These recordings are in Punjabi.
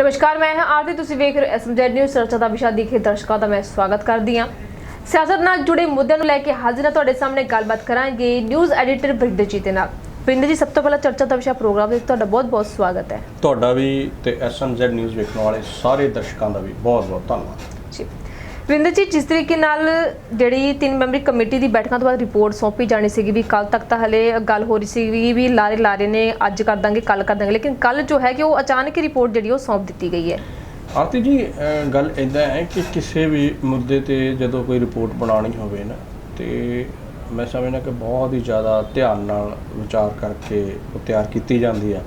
ਨਮਸਕਾਰ ਮੈਂ ਹਾਂ ਆਰਤੀ। ਤੁਸੀਂ ਵੇਖ ਰਹੇ ਹੋ ਐਸਐਮਜੈਡ ਨਿਊਜ਼। ਚਰਚਾ ਦਾ ਵਿਸ਼ਾ ਦੇਖੇ ਦਰਸ਼ਕਾਂ ਦਾ ਮੈਂ ਸਵਾਗਤ ਕਰਦੀ ਹਾਂ। ਸਿਆਸਤ ਨਾਲ ਜੁੜੇ ਮੁੱਦਿਆਂ ਨੂੰ ਲੈ ਕੇ ਹਾਜ਼ਰ ਹਾਂ ਤੁਹਾਡੇ ਸਾਹਮਣੇ ਗੱਲਬਾਤ ਕਰਾਂਗੇ ਨਿਊਜ਼ ਐਡੀਟਰ ਬ੍ਰਿੰਦਰ ਜੀ ਦੇ ਨਾਲ। ਬ੍ਰਿੰਦਰ ਜੀ ਸਭ ਤੋਂ ਪਹਿਲਾਂ ਚਰਚਾ ਦਾ ਵਿਸ਼ਾ ਪ੍ਰੋਗਰਾਮ ਦੇ ਵਿੱਚ ਤੁਹਾਡਾ ਬਹੁਤ-ਬਹੁਤ ਸਵਾਗਤ ਹੈ। ਤੁਹਾਡਾ ਵੀ ਤੇ ਐਸਐਮਜ਼ੈਡ ਨਿਊਜ਼ ਵੇਖਣ ਵਾਲੇ ਸਾਰੇ ਦਰਸ਼ਕਾਂ ਦਾ ਵੀ ਬਹੁਤ-ਬਹੁਤ ਧੰਨਵਾਦ। ਜੀ। ਵਰਿੰਦਰ ਜੀ ਜਿਸ ਤਰੀਕੇ ਨਾਲ ਜਿਹੜੀ ਤਿੰਨ ਮੈਂਬਰੀ ਕਮੇਟੀ ਦੀ ਬੈਠਕਾਂ ਤੋਂ ਬਾਅਦ ਰਿਪੋਰਟ ਸੌਂਪੀ ਜਾਣੀ ਸੀਗੀ ਵੀ ਕੱਲ ਤੱਕ ਤਾਂ ਹਲੇ ਗੱਲ ਹੋ ਰਹੀ ਸੀ ਵੀ ਲਾਰੇ ਲਾਰੇ ਨੇ ਅੱਜ ਕਰ ਦਾਂਗੇ ਕੱਲ ਕਰ ਦਾਂਗੇ ਲੇਕਿਨ ਕੱਲ ਜੋ ਹੈ ਕਿ ਉਹ ਅਚਾਨਕ ਹੀ ਰਿਪੋਰਟ ਜਿਹੜੀ ਉਹ ਸੌਂਪ ਦਿੱਤੀ ਗਈ ਹੈ। ਆਰਤੀ ਜੀ ਗੱਲ ਇਦਾਂ ਹੈ ਕਿ ਕਿਸੇ ਵੀ ਮੁੱਦੇ ਤੇ ਜਦੋਂ ਕੋਈ ਰਿਪੋਰਟ ਬਣਾਉਣੀ ਹੋਵੇ ਨਾ ਤੇ ਮੈਂ ਸਮਝਦਾ ਕਿ ਬਹੁਤ ਹੀ ਜ਼ਿਆਦਾ ਧਿਆਨ ਨਾਲ ਵਿਚਾਰ ਕਰਕੇ ਉਹ ਤਿਆਰ ਕੀਤੀ ਜਾਂਦੀ ਹੈ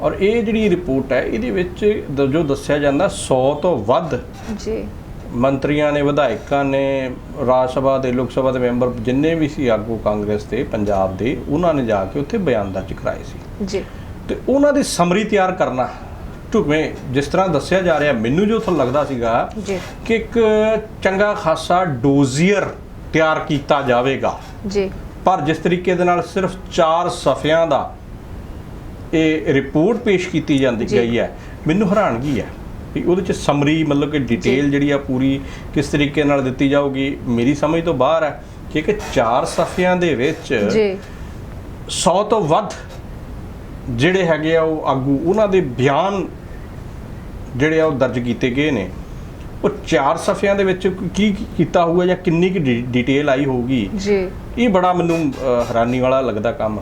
ਔਰ ਇਹ ਜਿਹੜੀ ਰਿਪੋਰਟ ਹੈ ਇਹਦੇ ਵਿੱਚ ਜੋ ਦੱਸਿਆ ਜਾਂਦਾ 100 ਤੋਂ ਵੱਧ ਜੀ। ਮੰਤਰੀਆਂ ਨੇ ਵਿਧਾਇਕਾਂ ਨੇ ਰਾਜ ਸਭਾ ਦੇ ਲੋਕ ਸਭਾ ਦੇ ਮੈਂਬਰ ਜਿੰਨੇ ਵੀ ਸੀ ਆਗੂ ਕਾਂਗਰਸ ਦੇ ਪੰਜਾਬ ਦੇ ਉਹਨਾਂ ਨੇ ਜਾ ਕੇ ਉੱਥੇ ਬਿਆਨ ਦਰਜ ਕਰਾਏ ਸੀ। ਜੀ। ਤੇ ਉਹਨਾਂ ਦੀ ਸਮਰੀ ਤਿਆਰ ਕਰਨਾ ਢੁਕਵੇਂ ਜਿਸ ਤਰ੍ਹਾਂ ਦੱਸਿਆ ਜਾ ਰਿਹਾ ਮੈਨੂੰ ਜੋ ਤੁਹਾਨੂੰ ਲੱਗਦਾ ਸੀਗਾ ਜੀ। ਕਿ ਇੱਕ ਚੰਗਾ ਖਾਸਾ ਡੋਜ਼ੀਅਰ ਤਿਆਰ ਕੀਤਾ ਜਾਵੇਗਾ। ਜੀ। ਪਰ ਜਿਸ ਤਰੀਕੇ ਦੇ ਨਾਲ ਸਿਰਫ 4 ਸਫ਼ਿਆਂ ਦਾ ਇਹ ਰਿਪੋਰਟ ਪੇਸ਼ ਕੀਤੀ ਜਾਂਦੀ। ਗਈ ਹੈ ਮੈਨੂੰ ਹੈਰਾਨਗੀ ਹੈ। ਵੀ ਉਹਦੇ ਚ ਸਮਰੀ ਮਤਲਬ ਕਿ ਡਿਟੇਲ ਜਿਹੜੀ ਆ ਪੂਰੀ ਕਿਸ ਤਰੀਕੇ ਨਾਲ ਦਿੱਤੀ ਜਾਊਗੀ ਮੇਰੀ ਸਮਝ ਤੋਂ ਬਾਹਰ ਹੈ ਕਿ ਕਿ 4 ਸਫ਼ਿਆਂ ਦੇ ਵਿੱਚ ਜੀ। 100 ਤੋਂ ਵੱਧ ਜਿਹੜੇ ਹੈਗੇ ਆ ਉਹ ਆਗੂ ਉਹਨਾਂ ਦੇ ਬਿਆਨ ਜਿਹੜੇ ਆ ਉਹ ਦਰਜ ਕੀਤੇ ਗਏ ਨੇ। ਉਹ ਚਾਰ ਸਫ਼ਿਆਂ ਦੇ ਵਿੱਚ ਕੀ ਕੀਤਾ ਹੋਊਗਾ ਜਾਂ ਕਿੰਨੀ ਕੁ ਡਿਟੇਲ ਆਈ ਹੋਊਗੀ ਜੀ। ਇਹ ਬੜਾ ਮੈਨੂੰ ਹੈਰਾਨੀ ਵਾਲਾ ਲੱਗਦਾ ਕੰਮ।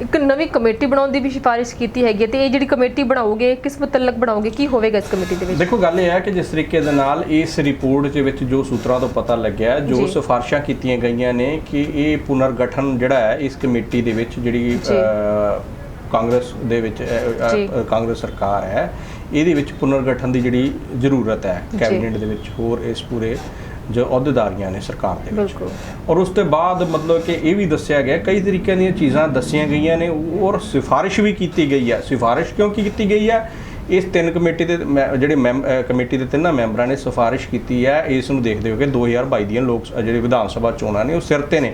ਇੱਕ ਨਵੀਂ ਕਮੇਟੀ ਬਣਾਉਣ ਦੀ ਵੀ ਸਿਫਾਰਿਸ਼ ਕੀਤੀ ਹੈਗੀ ਹੈ ਤੇ ਇਹ ਜਿਹੜੀ ਕਮੇਟੀ ਬਣਾਓਗੇ ਕਿਸ ਮੁਤਲਕ ਬਣਾਓਗੇ ਕੀ ਹੋਵੇਗਾ ਇਸ ਕਮੇਟੀ ਦੇ ਵਿੱਚ ਦੇਖੋ ਗੱਲ ਇਹ ਹੈ ਕਿ ਜਿਸ ਤਰੀਕੇ ਦੇ ਨਾਲ ਇਸ ਰਿਪੋਰਟ ਦੇ ਵਿੱਚ ਜੋ ਸੂਤਰਾਂ ਤੋਂ ਪਤਾ ਲੱਗਿਆ ਜੋ। ਸਿਫਾਰਿਸ਼ਾਂ ਕੀਤੀਆਂ ਗਈਆਂ ਨੇ ਕਿ ਇਹ ਪੁਨਰਗਠਨ ਜਿਹੜਾ ਹੈ ਇਸ ਕਮੇਟੀ ਦੇ ਵਿੱਚ ਜਿਹੜੀ ਕਾਂਗਰਸ ਦੇ ਵਿੱਚ ਕਾਂਗਰਸ ਸਰਕਾਰ ਹੈ ਇਹਦੇ ਵਿੱਚ ਪੁਨਰਗਠਨ ਦੀ ਜਿਹੜੀ ਜ਼ਰੂਰਤ ਹੈ। ਕੈਬਨਿਟ ਦੇ ਵਿੱਚ ਹੋਰ ਇਸ ਪੂਰੇ ਜੋ ਅਹੁਦੇਦਾਰੀਆਂ ਨੇ ਸਰਕਾਰ ਦੇ ਵਿੱਚ। ਔਰ ਉਸ ਤੋਂ ਬਾਅਦ ਮਤਲਬ ਕਿ ਇਹ ਵੀ ਦੱਸਿਆ ਗਿਆ ਕਈ ਤਰੀਕਿਆਂ ਦੀਆਂ ਚੀਜ਼ਾਂ ਦੱਸੀਆਂ ਗਈਆਂ ਨੇ ਔਰ ਸਿਫਾਰਿਸ਼ ਵੀ ਕੀਤੀ ਗਈ ਹੈ। ਸਿਫਾਰਿਸ਼ ਕਿਉਂ ਕੀਤੀ ਗਈ ਹੈ? ਇਸ ਤਿੰਨ ਕਮੇਟੀ ਦੇ ਜਿਹੜੇ ਕਮੇਟੀ ਦੇ ਤਿੰਨਾਂ ਮੈਂਬਰਾਂ ਨੇ ਸਿਫਾਰਿਸ਼ ਕੀਤੀ ਹੈ। ਇਸ ਨੂੰ ਦੇਖਦੇ ਹੋਏ ਕਿ 2022 ਦੀਆਂ ਲੋਕ ਜਿਹੜੇ ਵਿਧਾਨ ਸਭਾ ਚੋਣਾਂ ਨੇ ਉਹ ਸਿਰ ਤੇ ਨੇ।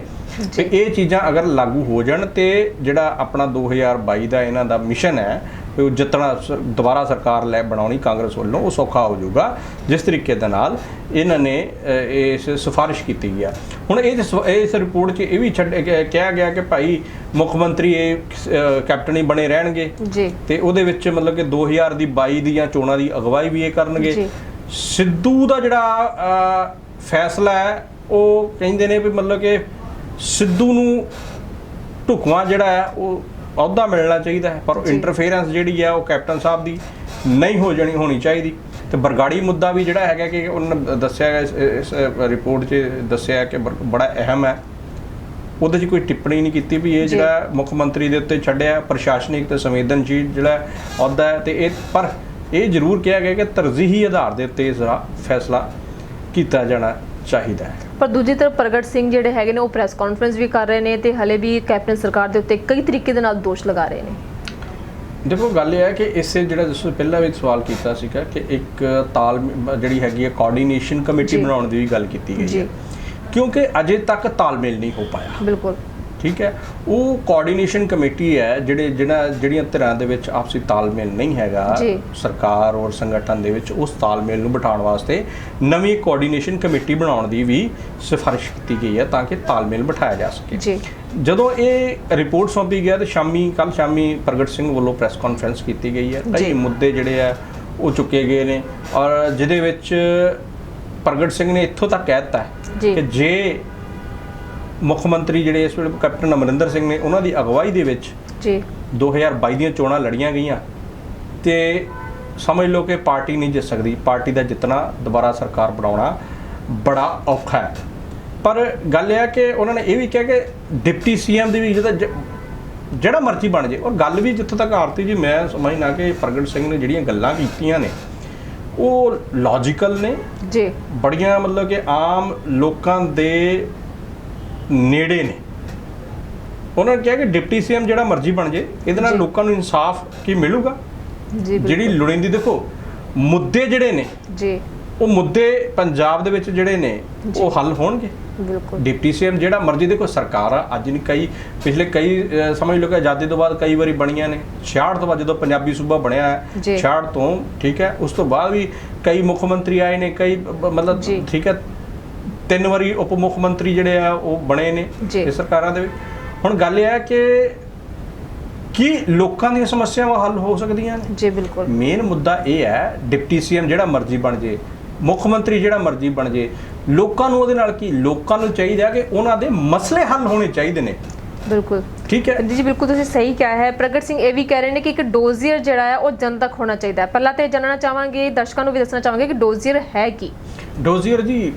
ਤੇ ਇਹ ਚੀਜ਼ਾਂ ਅਗਰ ਲਾਗੂ ਹੋ ਜਾਣ ਤੇ ਜਿਹੜਾ ਆਪਣਾ 2022 ਦਾ ਇਹਨਾਂ ਦਾ ਮਿਸ਼ਨ ਹੈ ਉਹ ਜਿੱਤਣਾ ਦੁਬਾਰਾ ਸਰਕਾਰ ਲੈ ਬਣਾਉਣੀ ਕਾਂਗਰਸ ਵੱਲੋਂ ਉਹ ਸੌਖਾ ਹੋ ਜਾਊਗਾ। ਜਿਸ ਤਰੀਕੇ ਦੇ ਨਾਲ ਇਹਨਾਂ ਨੇ ਇਸ ਸਿਫਾਰਿਸ਼ ਕੀਤੀ ਗਿਆ ਹੁਣ ਇਹ ਇਸ ਰਿਪੋਰਟ 'ਚ ਇਹ ਵੀ ਕਿਹਾ ਗਿਆ ਕਿ ਭਾਈ ਮੁੱਖ ਮੰਤਰੀ ਇਹ ਕੈਪਟਨ ਹੀ ਬਣੇ ਰਹਿਣਗੇ। ਜੀ। ਤੇ ਉਹਦੇ ਵਿੱਚ ਮਤਲਬ ਕਿ 2000 ਦੀ 22 ਦੀਆਂ ਚੋਣਾਂ ਦੀ ਅਗਵਾਈ ਵੀ ਇਹ ਕਰਨਗੇ। ਜੀ। ਸਿੱਧੂ ਦਾ ਜਿਹੜਾ ਫੈਸਲਾ ਹੈ ਉਹ ਕਹਿੰਦੇ ਨੇ ਵੀ ਮਤਲਬ ਕਿ ਸਿੱਧੂ ਨੂੰ ਢੁਕਵਾਂ ਜਿਹੜਾ ਹੈ ਉਹ ਅਹੁਦਾ ਮਿਲਣਾ ਚਾਹੀਦਾ ਹੈ ਪਰ। ਇੰਟਰਫੇਰੈਂਸ ਜਿਹੜੀ ਹੈ ਉਹ ਕੈਪਟਨ ਸਾਹਿਬ ਦੀ ਨਹੀਂ ਹੋ ਜਾਣੀ ਹੋਣੀ ਚਾਹੀਦੀ ਤੇ ਬਰਗਾੜੀ ਮੁੱਦਾ ਵੀ ਜਿਹੜਾ ਹੈਗਾ ਕਿ ਉਹਨਾਂ ਦੱਸਿਆ ਗਿਆ ਇਸ- ਰਿਪੋਰਟ 'ਚ ਦੱਸਿਆ ਕਿ ਬੜਾ ਅਹਿਮ ਹੈ ਉਹਦੇ 'ਚ ਕੋਈ ਟਿੱਪਣੀ ਨਹੀਂ ਕੀਤੀ ਵੀ ਇਹ। ਜਿਹੜਾ ਮੁੱਖ ਮੰਤਰੀ ਦੇ ਉੱਤੇ ਛੱਡਿਆ ਪ੍ਰਸ਼ਾਸਨਿਕ ਤੇ ਸੰਵੇਦਨਸ਼ੀਲ ਜਿਹੜਾ ਅਹੁਦਾ ਹੈ ਤੇ ਇਹ ਪਰ ਇਹ ਜ਼ਰੂਰ ਕਿਹਾ ਗਿਆ ਕਿ ਤਰਜੀਹੀ ਆਧਾਰ ਦੇ ਉੱਤੇ ਇਸ ਦਾ ਫੈਸਲਾ ਕੀਤਾ ਜਾਣਾ ਚਾਹੀਦਾ ਹੈ। ਪਰ ਦੂਜੀ ਤਰਫ ਪ੍ਰਗਟ ਸਿੰਘ ਜਿਹੜੇ ਹੈਗੇ ਨੇ ਉਹ ਪ੍ਰੈਸ ਕਾਨਫਰੰਸ ਵੀ ਕਰ ਰਹੇ ਨੇ ਤੇ ਹਲੇ ਵੀ ਕੈਪਟਨ ਸਰਕਾਰ ਦੇ ਉੱਤੇ ਕਈ ਤਰੀਕੇ ਦੇ ਨਾਲ ਦੋਸ਼ ਲਗਾ ਰਹੇ ਨੇ। ਦੇਖੋ ਗੱਲ ਇਹ ਹੈ ਕਿ ਇਸੇ ਜਿਹੜਾ ਜਿਸ ਤੋਂ ਪਹਿਲਾਂ ਵੀ ਸਵਾਲ ਕੀਤਾ ਸੀਗਾ ਕਿ ਇੱਕ ਤਾਲ ਜਿਹੜੀ ਹੈਗੀ ਹੈ ਕੋਆਰਡੀਨੇਸ਼ਨ ਕਮੇਟੀ। ਬਣਾਉਣ ਦੀ ਵੀ ਗੱਲ ਕੀਤੀ ਗਈ। ਹੈ। ਕਿਉਂਕਿ ਅਜੇ ਤੱਕ ਤਾਲਮੇਲ ਨਹੀਂ ਹੋ ਪਾਇਆ। ਬਿਲਕੁਲ। ਠੀਕ ਹੈ ਉਹ ਕੋਆਰਡੀਨੇਸ਼ਨ ਕਮੇਟੀ ਹੈ ਜਿਹੜੇ ਜਿਹੜਾ ਜਿਹੜੀਆਂ ਧਿਰਾਂ ਦੇ ਵਿੱਚ ਆਪਸੀ ਤਾਲਮੇਲ ਨਹੀਂ ਹੈਗਾ। ਸਰਕਾਰ ਔਰ ਸੰਗਠਨ ਦੇ ਵਿੱਚ ਉਸ ਤਾਲਮੇਲ ਨੂੰ ਬਿਠਾਉਣ ਵਾਸਤੇ ਨਵੀਂ ਕੋਆਰਡੀਨੇਸ਼ਨ ਕਮੇਟੀ ਬਣਾਉਣ ਦੀ ਵੀ ਸਿਫਾਰਿਸ਼ ਕੀਤੀ ਗਈ ਹੈ ਤਾਂ ਕਿ ਤਾਲਮੇਲ ਬਿਠਾਇਆ ਜਾ ਸਕੇ ਜੀ ਜਦੋਂ ਇਹ ਰਿਪੋਰਟ ਸੌਂਪੀ ਗਿਆ ਤੇ ਸ਼ਾਮੀ ਕੱਲ ਸ਼ਾਮੀ ਪ੍ਰਗਟ ਸਿੰਘ ਵੱਲੋਂ ਪ੍ਰੈਸ ਕਾਨਫਰੰਸ ਕੀਤੀ ਗਈ ਹੈ। ਕਈ ਮੁੱਦੇ ਜਿਹੜੇ ਆ ਉਹ ਚੁੱਕੇ ਗਏ ਨੇ ਔਰ ਜਿਹਦੇ ਵਿੱਚ ਪ੍ਰਗਟ ਸਿੰਘ ਨੇ ਇੱਥੋਂ ਤੱਕ ਕਹਿ ਦਿੱਤਾ। ਕਿ ਜੇ ਮੁੱਖ ਮੰਤਰੀ ਜਿਹੜੇ ਇਸ ਵੇਲੇ ਕੈਪਟਨ ਅਮਰਿੰਦਰ ਸਿੰਘ ਨੇ ਉਹਨਾਂ ਦੀ ਅਗਵਾਈ ਦੇ ਵਿੱਚ ਜੀ। 2022 ਦੀਆਂ ਚੋਣਾਂ ਲੜੀਆਂ ਗਈਆਂ। ਤੇ ਸਮਝ ਲਓ ਕਿ ਪਾਰਟੀ ਨਹੀਂ ਜਿੱਤ ਸਕਦੀ। ਪਾਰਟੀ ਦਾ ਜਿੱਤਣਾ ਦੁਬਾਰਾ ਸਰਕਾਰ ਬਣਾਉਣਾ ਬੜਾ ਔਖਾ ਹੈ। ਪਰ ਗੱਲ ਇਹ ਹੈ ਕਿ ਉਹਨਾਂ ਨੇ ਇਹ ਵੀ ਕਿਹਾ ਕਿ ਡਿਪਟੀ ਸੀਐਮ ਦੀ ਵੀ ਜਿਹਦਾ ਜਿਹੜਾ ਮਰਜ਼ੀ ਬਣ ਜੇ। ਔਰ ਗੱਲ ਵੀ ਜਿੱਥੋਂ ਤੱਕ ਆਰਤੀ ਜੀ ਮੈਂ ਸਮਝਣਾ ਕਿ ਪ੍ਰਗਟ ਸਿੰਘ ਨੇ ਜਿਹੜੀਆਂ ਗੱਲਾਂ ਕੀਤੀਆਂ ਨੇ ਉਹ ਲੌਜੀਕਲ ਨੇ। ਜੀ। ਬੜੀਆਂ ਮਤਲਬ ਕਿ ਆਮ ਲੋਕਾਂ ਦੇ ਨੇੜੇ ਨੇ ਉਹਨਾਂ ਨੇ ਕਿਹਾ ਕਿ ਡਿਪਟੀ ਸੀਐਮ ਜਿਹੜਾ ਮਰਜ਼ੀ ਬਣ ਜੇ ਇਹਦੇ ਨਾਲ। ਲੋਕਾਂ ਨੂੰ ਇਨਸਾਫ ਕੀ ਮਿਲੂਗਾ ਜੀ। ਜਿਹੜੀ ਲੋੜੀਂਦੀ ਦੇਖੋ ਮੁੱਦੇ ਜਿਹੜੇ ਨੇ ਜੀ ਉਹ ਮੁੱਦੇ ਪੰਜਾਬ ਦੇ ਵਿੱਚ ਜਿਹੜੇ ਨੇ ਉਹ ਹੱਲ ਹੋਣਗੇ ਬਿਲਕੁਲ ਡਿਪਟੀ ਸੀਐਮ ਜਿਹੜਾ ਮਰਜ਼ੀ ਦੇ ਕੋਈ ਸਰਕਾਰ ਆ ਅੱਜ ਨਹੀਂ ਕਈ ਪਿਛਲੇ ਕਈ ਸਮਝ ਲਓ ਕਿ ਆਜ਼ਾਦੀ ਤੋਂ ਬਾਅਦ ਕਈ ਵਾਰੀ ਬਣੀਆਂ ਨੇ 66 ਤੋਂ ਬਾਅਦ ਜਦੋਂ ਪੰਜਾਬੀ ਸੂਬਾ ਬਣਿਆ ਹੈ ਜੀ। 66 ਤੋਂ ਠੀਕ ਹੈ ਉਸ ਤੋਂ ਬਾਅਦ ਵੀ ਕਈ ਮੁੱਖ ਮੰਤਰੀ ਆਏ ਨੇ ਕਈ ਮਤਲਬ। ਠੀਕ ਹੈ ਤਿੰਨ ਵਾਰੀ ਉਪ ਮੁੱਖ ਮੰਤਰੀ ਜਿਹੜੇ ਆ ਉਹ ਬਣੇ ਨੇ। ਇਹ ਸਰਕਾਰਾਂ ਦੇ ਵਿੱਚ। ਹੁਣ ਗੱਲ ਇਹ ਹੈ ਕਿ ਕੀ ਲੋਕਾਂ ਦੀਆਂ ਸਮੱਸਿਆਵਾਂ ਹੱਲ ਹੋ ਸਕਦੀਆਂ ਨੇ? ਜੀ ਬਿਲਕੁਲ। ਮੇਨ ਮੁੱਦਾ ਇਹ ਹੈ ਡਿਪਟੀ ਸੀਐਮ ਜਿਹੜਾ ਮਰਜ਼ੀ ਬਣ ਜੇ ਮੁੱਖ ਮੰਤਰੀ ਜਿਹੜਾ ਮਰਜ਼ੀ ਬਣ ਜੇ ਲੋਕਾਂ ਨੂੰ ਉਹਦੇ ਨਾਲ ਕੀ? ਲੋਕਾਂ ਨੂੰ ਚਾਹੀਦਾ ਕਿ ਉਹਨਾਂ ਦੇ ਮਸਲੇ ਹੱਲ ਹੋਣੇ ਚਾਹੀਦੇ ਨੇ। ਬਿਲਕੁਲ। ਠੀਕ ਹੈ? ਜੀ ਬਿਲਕੁਲ ਤੁਸੀਂ ਸਹੀ ਕਿਹਾ ਹੈ। ਪ੍ਰਗਟ ਸਿੰਘ ਇਹ ਵੀ ਕਹਿ ਰਹੇ ਨੇ ਕਿ ਇੱਕ ਡੋਜ਼ੀਅਰ ਜਿਹੜਾ ਹੈ ਉਹ ਜਨ ਤੱਕ ਹੋਣਾ ਚਾਹੀਦਾ ਹੈ। ਪਹਿਲਾਂ ਤੇ ਜਾਣਨਾ ਚਾਹਾਂਗੇ ਦਰਸ਼ਕਾਂ ਨੂੰ ਵੀ ਦੱਸਣਾ ਚਾਹਾਂਗੇ ਕਿ ਡੋਜ਼ੀਅਰ ਹੈ ਕੀ। ਡੋਜ਼ੀਅਰ ਜੀ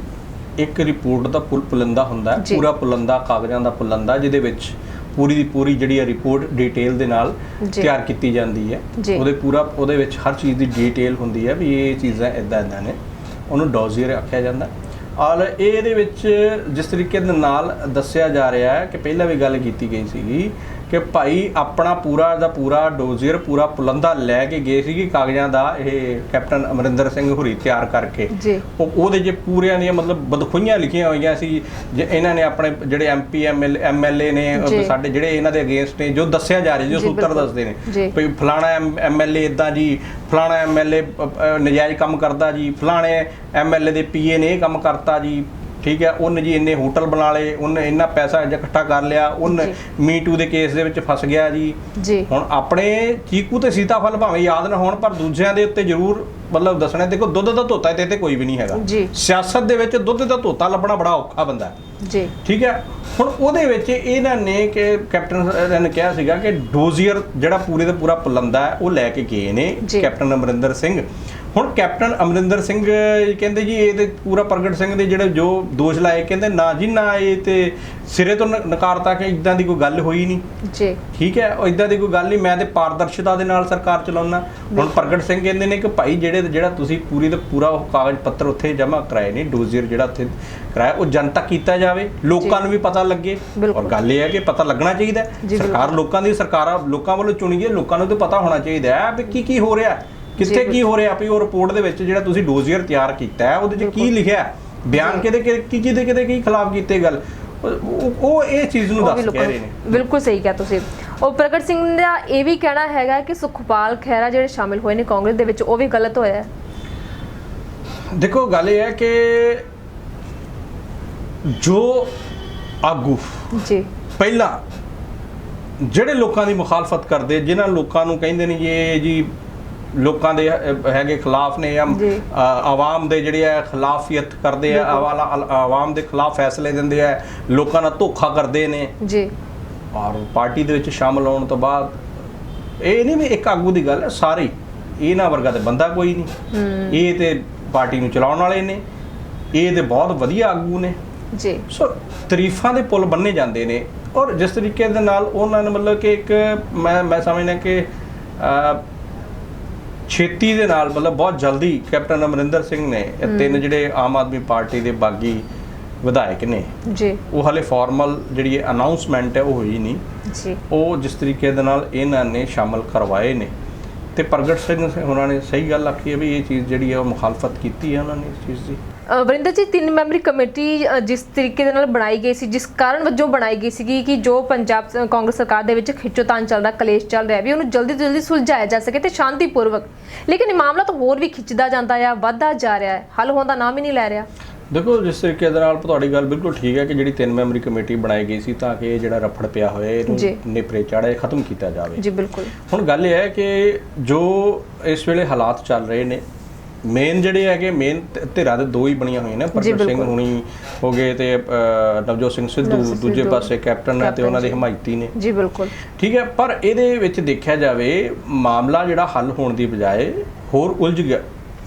ਇੱਕ ਰਿਪੋਰਟ ਦਾ ਪੁਲ ਪੁਲੰਦਾ ਹੁੰਦਾ ਹੈ। ਪੂਰਾ ਪੁਲੰਦਾ ਕਾਗਜ਼ਾਂ ਦਾ ਪੁਲੰਦਾ ਜਿਹਦੇ ਵਿੱਚ ਪੂਰੀ ਦੀ ਪੂਰੀ ਜਿਹੜੀ ਹੈ ਰਿਪੋਰਟ ਡਿਟੇਲ ਦੇ ਨਾਲ। ਤਿਆਰ ਕੀਤੀ ਜਾਂਦੀ ਹੈ। ਉਹਦੇ ਪੂਰਾ ਉਹਦੇ ਵਿੱਚ ਹਰ ਚੀਜ਼ ਦੀ ਡਿਟੇਲ ਹੁੰਦੀ ਹੈ ਵੀ ਇਹ ਚੀਜ਼ਾਂ ਇਦਾਂ ਇਦਾਂ ਨੇ ਉਹਨੂੰ ਡੋਜ਼ੀਅਰ ਆਖਿਆ ਜਾਂਦਾ ਔਰ ਇਹਦੇ ਵਿੱਚ ਜਿਸ ਤਰੀਕੇ ਦੇ ਨਾਲ ਦੱਸਿਆ ਜਾ ਰਿਹਾ ਹੈ ਕਿ ਪਹਿਲਾਂ ਵੀ ਗੱਲ ਕੀਤੀ ਗਈ ਸੀਗੀ ਕਿ ਭਾਈ ਆਪਣਾ ਪੂਰਾ ਦਾ ਪੂਰਾ ਡੋਜ਼ੀਅਰ ਪੂਰਾ ਪੁਲੰਦਾ ਲੈ ਕੇ ਗਏ ਸੀਗੇ ਕਾਗਜ਼ਾਂ ਦਾ ਇਹ ਕੈਪਟਨ ਅਮਰਿੰਦਰ ਸਿੰਘ ਹੁਰੀ ਤਿਆਰ ਕਰਕੇ ਜੀ ਉਹ ਉਹਦੇ 'ਚ ਪੂਰਿਆਂ ਦੀਆਂ ਮਤਲਬ ਬਦਖੁਈਆਂ ਲਿਖੀਆਂ ਹੋਈਆਂ ਸੀ ਜੇ ਇਹਨਾਂ ਨੇ ਆਪਣੇ ਜਿਹੜੇ ਐਮਪੀ ਐਮਐਲ ਐਮਐਲਏ ਨੇ ਜੀ। ਸਾਡੇ ਜਿਹੜੇ ਇਹਨਾਂ ਦੇ ਅਗੇਂਸਟ ਨੇ ਜੋ ਦੱਸਿਆ ਜਾ ਰਿਹਾ ਜੋ ਜੀ, ਸੂਤਰ। ਦੱਸਦੇ ਨੇ ਜੀ। ਵੀ ਫਲਾਣਾ ਐਮਐਲਏ ਇਦਾਂ ਜੀ ਫਲਾਣਾ ਐਮਐਲਏ ਨਜਾਇਜ਼ ਕੰਮ ਕਰਦਾ ਜੀ ਫਲਾਣੇ ਐਮਐਲਏ ਦੇ ਪੀਏ ਨੇ ਇਹ ਕੰਮ ਕਰਤਾ ਜੀ ਠੀਕ ਹੈ ਉਹਨੇ ਜੀ ਇੰਨੇ ਹੋਟਲ ਬਣਾ ਲਏ ਉਹਨੇ ਇੰਨਾ ਪੈਸਾ ਇਕੱਠਾ ਕਰ ਲਿਆ ਉਹਨੇ। ਮੀਟੂ ਦੇ ਕੇਸ ਦੇ ਵਿੱਚ ਫਸ ਗਿਆ ਜੀ ਹੁਣ ਆਪਣੇ ਚੀਕੂ ਤੇ ਸੀਤਾਫਲ ਭਾਵੇਂ ਯਾਦ ਨਾ ਹੋਣ ਪਰ ਦੂਜਿਆਂ ਦੇ ਉੱਤੇ ਜ਼ਰੂਰ ਮਤਲਬ ਦੱਸਣਾ ਦੇਖੋ ਦੁੱਧ ਦਾ ਧੋਤਾ ਤੇ ਤੇ ਕੋਈ ਵੀ ਨਹੀਂ ਹੈਗਾ। ਸਿਆਸਤ ਦੇ ਵਿੱਚ ਦੁੱਧ ਦਾ ਧੋਤਾ ਲੱਭਣਾ ਬੜਾ ਔਖਾ ਬੰਦਾ ਹੈ ਜੀ ਠੀਕ ਹੈ ਹੁਣ ਉਹਦੇ ਵਿੱਚ ਇਹਨਾਂ ਨੇ ਕਿ ਕੈਪਟਨ ਨੇ ਕਿਹਾ ਸੀਗਾ ਕਿ ਡੋਜ਼ੀਅਰ ਜਿਹੜਾ ਪੂਰੇ ਦਾ ਪੂਰਾ ਪੁਲੰਦਾ ਹੈ ਉਹ ਲੈ ਕੇ ਗਏ ਨੇ। ਕੈਪਟਨ ਅਮਰਿੰਦਰ ਸਿੰਘ ਹੁਣ ਕੈਪਟਨ ਅਮਰਿੰਦਰ ਸਿੰਘ ਕਹਿੰਦੇ ਜੀ ਇਹ ਤੇ ਪੂਰਾ ਪ੍ਰਗਟ ਸਿੰਘ ਦੇ ਜਿਹੜੇ ਜੋ ਦੋਸ਼ ਲਾਏ ਕਹਿੰਦੇ ਨਾ ਜੀ ਨਾ ਇਹ ਤੇ ਸਿਰੇ ਤੋਂ ਨਕਾਰਤਾ ਕਿ ਇਦਾਂ ਦੀ ਕੋਈ ਗੱਲ ਹੋਈ ਨਹੀਂ। ਜੀ। ਠੀਕ ਹੈ ਉਹ ਇਦਾਂ ਦੀ ਕੋਈ ਗੱਲ ਨਹੀਂ ਮੈਂ ਤੇ ਪਾਰਦਰਸ਼ਤਾ ਦੇ ਨਾਲ ਸਰਕਾਰ ਚਲਾਉਣਾ ਹੁਣ ਪ੍ਰਗਟ ਸਿੰਘ ਕਹਿੰਦੇ ਨੇ ਕਿ ਭਾਈ ਜਿਹੜੇ ਜਿਹੜਾ ਤੁਸੀਂ ਪੂਰੀ ਦਾ ਪੂਰਾ ਉਹ ਕਾਗਜ਼ ਪੱਤਰ ਉੱਥੇ ਜਮ੍ਹਾਂ ਕਰਾਏ ਨੇ ਡੋਜ਼ੀਅਰ ਜਿਹੜਾ ਉੱਥੇ ਕਰਾਇਆ ਉਹ ਜਨਤਾ ਕੀਤਾ ਜਾਵੇ ਲੋਕਾਂ ਨੂੰ ਵੀ ਪਤਾ ਲੱਗੇ। ਔਰ ਗੱਲ ਇਹ ਹੈ ਕਿ ਪਤਾ ਲੱਗਣਾ ਚਾਹੀਦਾ ਸਰਕਾਰ। ਲੋਕਾਂ ਦੀ ਸਰਕਾਰਾਂ ਲੋਕਾਂ ਵੱਲੋਂ ਚੁਣੀ ਗਈ ਹੈ, ਲੋਕਾਂ ਨੂੰ ਤਾਂ ਪਤਾ ਹੋਣਾ ਚਾਹੀਦਾ ਹੈ ਵੀ ਕੀ ਕੀ ਹੋ ਰਿਹਾ ਹੈ, ਕਿੱਥੇ। ਕੀ ਹੋ ਰਿਹਾ ਵੀ ਉਹ ਰਿਪੋਰਟ ਦੇ ਵਿੱਚ ਜਿਹੜਾ ਤੁਸੀਂ ਡੋਜ਼ੀਅਰ ਤਿਆਰ ਕੀਤਾ ਹੈ ਉਹਦੇ 'ਚ ਕੀ। ਲਿਖਿਆ ਹੈ? ਬਿਆਨ। ਕਿਹਦੇ ਕੀ ਕਿਹਦੇ ਕਿਹਦੇ ਕੀ ਖਿਲਾਫ ਕੀਤੇ ਗੱਲ ਉਹ- ਇਹ ਚੀਜ਼ ਨੂੰ ਦੱਸ ਕਹਿ ਰਹੇ ਨੇ ਬਿਲਕੁਲ ਸਹੀ ਕਿਹਾ ਤੁਸੀਂ ਉਹ ਪ੍ਰਗਟ ਸਿੰਘ ਦਾ ਇਹ ਵੀ ਕਹਿਣਾ ਹੈਗਾ ਕਿ ਸੁਖਪਾਲ ਖਹਿਰਾ ਜਿਹੜੇ ਸ਼ਾਮਿਲ ਹੋਏ ਨੇ ਕਾਂਗਰਸ ਦੇ ਵਿੱਚ ਉਹ ਵੀ ਗਲਤ ਹੋਇਆ ਹੈ ਦੇਖੋ ਗੱਲ ਇਹ ਹੈ ਕਿ ਜੋ ਆਗੂ ਜੀ ਪਹਿਲਾਂ ਜਿਹੜੇ ਲੋਕਾਂ ਦੀ ਮੁਖਾਲਫਤ ਕਰਦੇ ਜਿਨ੍ਹਾਂ ਲੋਕਾਂ ਨੂੰ ਕਹਿੰਦੇ ਨੇ ਇਹ ਜੀ ਲੋਕਾਂ ਦੇ ਹੈਗੇ ਖਿਲਾਫ ਨੇ ਜਾਂ ਆਵਾਮ ਦੇ ਜਿਹੜੇ ਆ ਖਿਲਾਫੀਅਤ ਕਰਦੇ ਆ ਆਵਾਮ ਦੇ ਖਿਲਾਫ ਫੈਸਲੇ ਦਿੰਦੇ ਆ ਲੋਕਾਂ ਨਾਲ ਧੋਖਾ ਕਰਦੇ ਨੇ। ਜੀ। ਔਰ ਪਾਰਟੀ ਦੇ ਵਿੱਚ ਸ਼ਾਮਲ ਹੋਣ ਤੋਂ ਬਾਅਦ ਇਹ ਨਹੀਂ ਵੀ ਇੱਕ ਆਗੂ ਦੀ ਗੱਲ ਹੈ ਸਾਰੀ ਇਹਨਾਂ ਵਰਗਾ ਤੇ ਬੰਦਾ ਕੋਈ ਨਹੀਂ। ਇਹ ਤੇ ਪਾਰਟੀ ਨੂੰ ਚਲਾਉਣ ਵਾਲੇ ਨੇ ਇਹ ਤੇ ਬਹੁਤ ਵਧੀਆ ਆਗੂ ਨੇ। ਜੀ। ਸੋ ਤਾਰੀਫਾਂ ਦੇ ਪੁੱਲ ਬੰਨੇ ਜਾਂਦੇ ਨੇ ਔਰ ਜਿਸ ਤਰੀਕੇ ਦੇ ਨਾਲ ਉਹਨਾਂ ਨੇ ਮਤਲਬ ਕਿ ਇੱਕ ਮੈਂ ਮੈਂ ਸਮਝਦਾ ਕਿ ਛੇਤੀ ਦੇ ਨਾਲ ਮਤਲਬ ਬਹੁਤ ਜਲਦੀ ਕੈਪਟਨ ਅਮਰਿੰਦਰ ਸਿੰਘ ਨੇ ਇਹ ਤਿੰਨ ਜਿਹੜੇ ਆਮ ਆਦਮੀ ਪਾਰਟੀ ਦੇ ਬਾਗੀ ਵਿਧਾਇਕ ਨੇ ਜੀ। ਉਹ ਹਲੇ ਫਾਰਮਲ ਜਿਹੜੀ ਅਨਾਉਂਸਮੈਂਟ ਹੈ ਉਹ ਹੋਈ ਨਹੀਂ। ਜੀ। ਉਹ ਜਿਸ ਤਰੀਕੇ ਦੇ ਨਾਲ ਇਹਨਾਂ ਨੇ ਸ਼ਾਮਲ ਕਰਵਾਏ ਨੇ। ਤੇ ਪ੍ਰਗਟ ਸਿੰਘ ਉਹਨਾਂ ਨੇ ਸਹੀ ਗੱਲ ਆਖੀ ਹੈ ਵੀ ਇਹ ਚੀਜ਼ ਜਿਹੜੀ ਹੈ ਉਹ ਮੁਖਾਲਫਤ ਕੀਤੀ ਹੈ ਉਹਨਾਂ ਨੇ ਇਸ ਚੀਜ਼ ਦੀ। ਵਰਿੰਦਰ ਜੀ ਤਿੰਨ ਮੈਂਬਰੀ ਕਮੇਟੀ ਜਿਸ ਤਰੀਕੇ ਦੇ ਨਾਲ ਬਣਾਈ ਗਈ ਸੀ ਜਿਸ ਕਾਰਨ ਵਜੋਂ ਬਣਾਈ ਗਈ ਸੀਗੀ ਕਿ ਜੋ ਪੰਜਾਬ ਕਾਂਗਰਸ ਸਰਕਾਰ ਦੇ ਵਿੱਚ ਖਿੱਚੋਤਾਣ ਚੱਲ ਰਿਹਾ ਕਲੇਸ਼ ਚੱਲ ਰਿਹਾ ਵੀ ਉਹਨੂੰ ਜਲਦੀ ਤੋਂ ਜਲਦੀ ਸੁਲਝਾਇਆ ਜਾ ਸਕੇ ਤੇ ਸ਼ਾਂਤੀਪੂਰਵਕ। ਲੇਕਿਨ ਇਹ ਮਾਮਲਾ ਤਾਂ ਹੋਰ ਵੀ ਖਿੱਚਦਾ ਜਾਂਦਾ ਆ ਵੱਧਦਾ ਜਾ ਰਿਹਾ ਹੈ। ਹੱਲ ਹੋਣ ਦਾ ਨਾਮ ਹੀ ਨਹੀਂ ਲੈ ਰਿਹਾ। ਦੇਖੋ ਜਿਸ ਤਰੀਕੇ ਦੇ ਨਾਲ ਤੁਹਾਡੀ ਗੱਲ ਬਿਲਕੁਲ ਠੀਕ ਹੈ ਕਿ ਜਿਹੜੀ ਤਿੰਨ ਮੈਂਬਰੀ ਕਮੇਟੀ ਬਣਾਈ ਗਈ ਸੀ ਤਾਂ ਕਿ ਇਹ ਜਿਹੜਾ ਰਫੜ ਪਿਆ ਹੋਇਆ ਇਹਨੂੰ। ਨੇਪਰੇ ਚਾੜੇ ਖਤਮ ਕੀਤਾ ਜਾਵੇ। ਜੀ ਬਿਲਕੁਲ। ਹੁਣ ਗੱਲ ਇਹ ਹੈ ਕਿ ਜੋ ਇਸ ਵੇਲੇ ਹਾਲਾਤ ਚੱਲ ਰਹੇ ਨੇ ਮੇਨ ਜਿਹੜੇ ਹੈਗੇ ਮੇਨ ਧਿਰਾਂ ਦੇ ਦੋ ਹੀ ਬਣੀਆਂ ਹੋਈਆਂ ਨੇ ਪ੍ਰਗਟ ਸਿੰਘ ਬਿਲਕੁਲ। ਹੁਣੀ ਹੋ ਗਏ ਤੇ ਨਵਜੋਤ ਸਿੰਘ ਸਿੱਧੂ ਦੂਜੇ ਪਾਸੇ ਕੈਪਟਨ ਤੇ ਉਹਨਾਂ ਦੇ। ਹਮਾਇਤੀ ਨੇ। ਜੀ ਬਿਲਕੁਲ। ਠੀਕ ਹੈ ਪਰ ਇਹਦੇ ਵਿੱਚ ਦੇਖਿਆ ਜਾਵੇ ਮਾਮਲਾ ਜਿਹੜਾ ਹੱਲ ਹੋਣ ਦੀ ਬਜਾਏ ਹੋਰ ਉਲਝ ਗਿਆ।